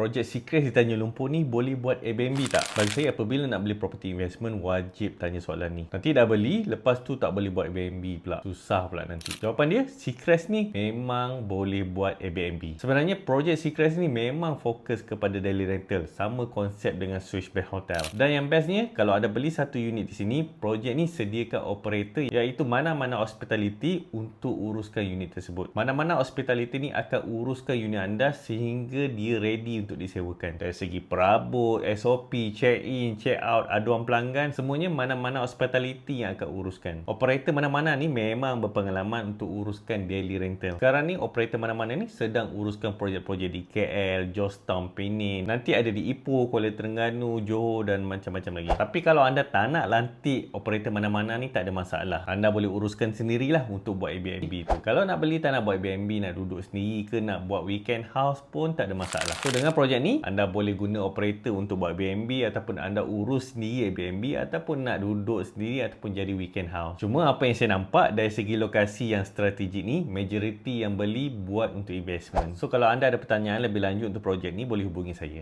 projek Secret di Tanjung Lumpur ni boleh buat Airbnb tak? Bagi saya apabila nak beli property investment wajib tanya soalan ni. Nanti dah beli, lepas tu tak boleh buat Airbnb pula. Susah pula nanti. Jawapan dia, Secret ni memang boleh buat Airbnb. Sebenarnya projek Secret ni memang fokus kepada daily rental. Sama konsep dengan Switchback Hotel. Dan yang bestnya, kalau ada beli satu unit di sini, projek ni sediakan operator iaitu mana-mana hospitality untuk uruskan unit tersebut. Mana-mana hospitality ni akan uruskan unit anda sehingga dia ready untuk disewakan. Dari segi perabot, SOP, check-in, check-out, aduan pelanggan, semuanya mana-mana hospitality yang akan uruskan. Operator mana-mana ni memang berpengalaman untuk uruskan daily rental. Sekarang ni operator mana-mana ni sedang uruskan projek-projek di KL, Jostown, Penin. Nanti ada di Ipoh, Kuala Terengganu, Johor dan macam-macam lagi. Tapi kalau anda tak nak lantik operator mana-mana ni tak ada masalah. Anda boleh uruskan sendirilah untuk buat Airbnb tu. Kalau nak beli tak nak buat Airbnb, nak duduk sendiri ke nak buat weekend house pun tak ada masalah. So dengan projek ni, anda boleh guna operator untuk buat Airbnb ataupun anda urus sendiri Airbnb ataupun nak duduk sendiri ataupun jadi weekend house. Cuma apa yang saya nampak dari segi lokasi yang strategik ni, majoriti yang beli buat untuk investment. So kalau anda ada pertanyaan lebih lanjut untuk projek ni, boleh hubungi saya.